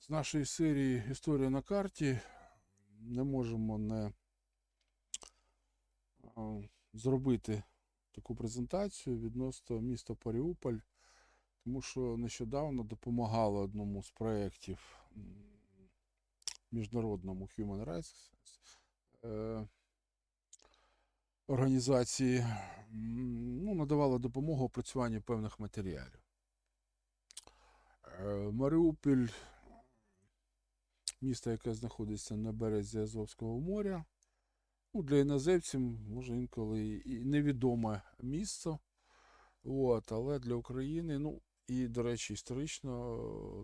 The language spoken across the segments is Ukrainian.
з нашої серії Історія на карті не можемо не зробити таку презентацію відносно міста Паріуполь, тому що нещодавно допомагала одному з проєктів міжнародному Human Rights е, організації, ну, надавала допомогу опрацюванні певних матеріалів. Е, Маріуполь місто, яке знаходиться на березі Азовського моря. Ну, для іноземців, може, інколи і невідоме місце. От, але для України, ну, і, до речі, історично,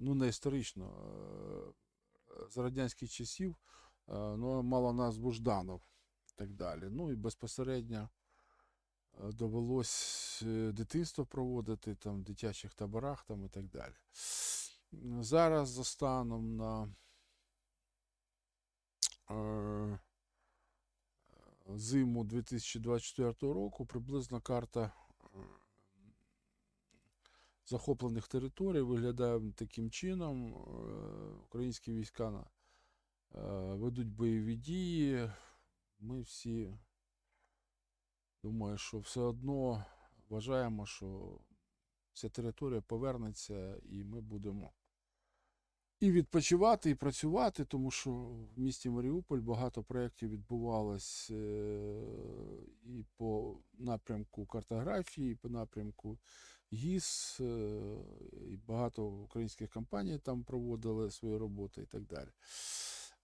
ну не історично, е, з радянських часів е, ну, мало назву Жданов і так далі. Ну і безпосередньо е, довелось дитинство проводити там, в дитячих таборах там, і так далі. Зараз за станом на зиму 2024 року приблизно карта е, захоплених територій виглядає таким чином. Е, Українські війська е, ведуть бойові дії. Ми всі думаю, що все одно вважаємо, що ця територія повернеться і ми будемо і відпочивати, і працювати, тому що в місті Маріуполь багато проєктів відбувалось е, і по напрямку картографії, і по напрямку ГІС, е, і багато українських компаній там проводили свої роботи і так далі.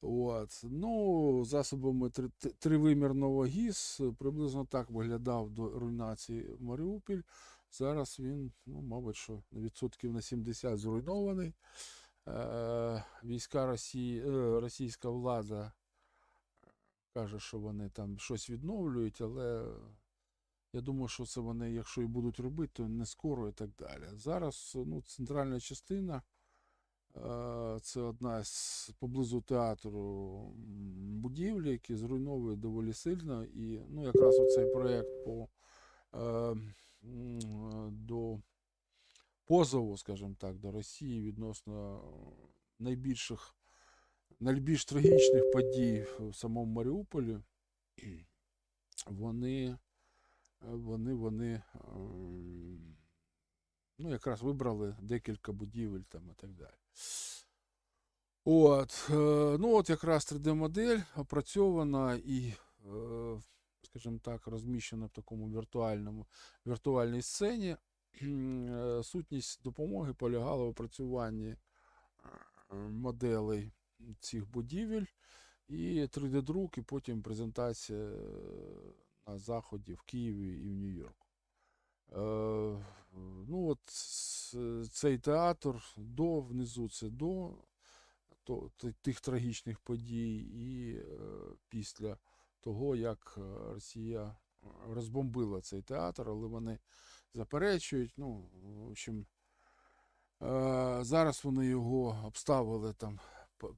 От. Ну, засобами три- тривимірного ГІС приблизно так виглядав до руйнації Маріуполь. Зараз він, ну, мабуть, що на відсотків на 70 зруйнований. Е, Війська Росії, е, російська влада каже, що вони там щось відновлюють, але я думаю, що це вони, якщо і будуть робити, то не скоро і так далі. Зараз ну, центральна частина е, це одна з поблизу театру будівлі, які зруйновують доволі сильно. І ну, якраз оцей проєкт по до позову, скажімо так, до Росії відносно найбільших, найбільш трагічних подій в самому Маріуполі, вони, вони, вони ем, ну, якраз вибрали декілька будівель там і так далі. От, е, ну от якраз 3D-модель опрацьована і, е, скажімо так, розміщена в такому віртуальному, віртуальній сцені. Е, Сутність допомоги полягала в опрацюванні е, моделей цих будівель і 3D-друк, і потім презентація е, на заході в Києві і в Нью-Йорку. Ну, от цей театр до внизу це до то, тих трагічних подій, і після того, як Росія розбомбила цей театр, але вони заперечують. Ну, в общем, е, зараз вони його обставили там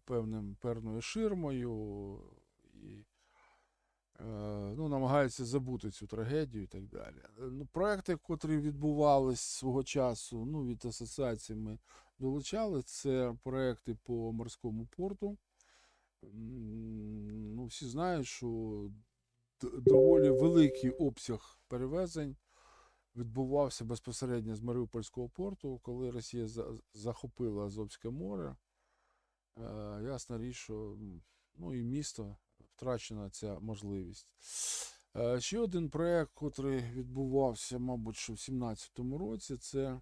певним певною ширмою і е, ну, намагаються забути цю трагедію і так далі. Ну, проекти, котрі відбувались свого часу, ну, від асоціації ми долучали, це проекти по морському порту. Ну, всі знають, що доволі великий обсяг перевезень відбувався безпосередньо з Маріупольського порту, коли Росія захопила Азовське море. Е, ясна річ, що ну, і місто втрачена ця можливість. Е, ще один проєкт, який відбувався, мабуть, що в 2017 році, це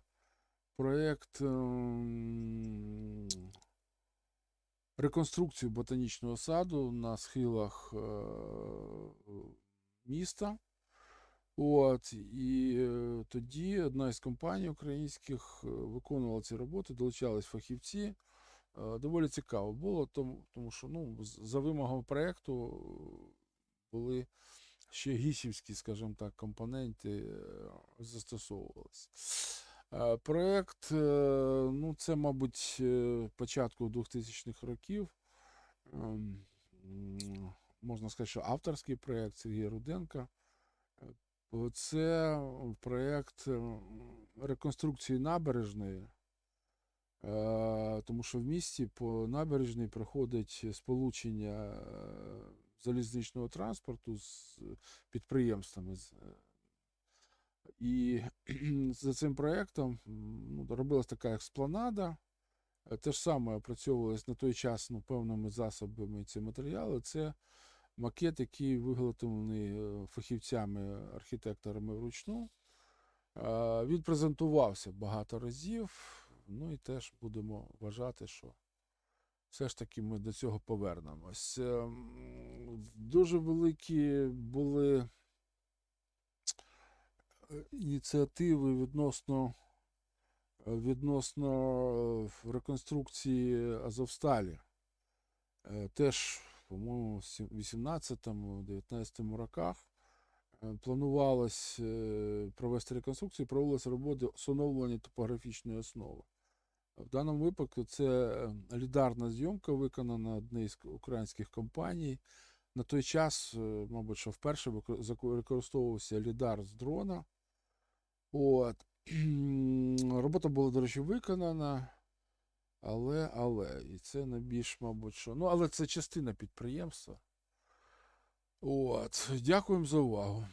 проєкт ем, реконструкції ботанічного саду на схилах е, міста. От, і е, тоді одна із компаній українських е, виконувала ці роботи, долучались фахівці. Е, Доволі цікаво було, тому, що ну, за вимогами проєкту е, були ще гісівські, скажімо так, компоненти застосовувалися. Проєкт, ну, це, мабуть, початку 2000-х років. Ем, Можна сказати, що авторський проєкт Сергія Руденка. Це проєкт реконструкції набережної Е, Тому що в місті по набережній проходить сполучення е, залізничного транспорту з підприємствами. е, І за цим проєктом ну, робилась така експланада. Те ж саме опрацьовувалось на той час ну, певними засобами ці матеріали. Це макет, який виготовлений е, фахівцями, архітекторами вручну. Він презентувався багато разів. Ну і теж будемо вважати, що все ж таки ми до цього повернемось. Е, Дуже великі були е, ініціативи відносно, відносно реконструкції Азовсталі. Теж, по-моєму, в 18-19 роках е, планувалось е, провести реконструкцію, проводилися роботи з оновлення топографічної основи. В даному випадку це е, лідарна зйомка, виконана однією з українських компаній. На той час, мабуть, що вперше використовувався лідар з дрона. От. Робота була, до речі, виконана. Але, але, і це найбільш, мабуть, що. Ну, але це частина підприємства. От. Дякуємо за увагу.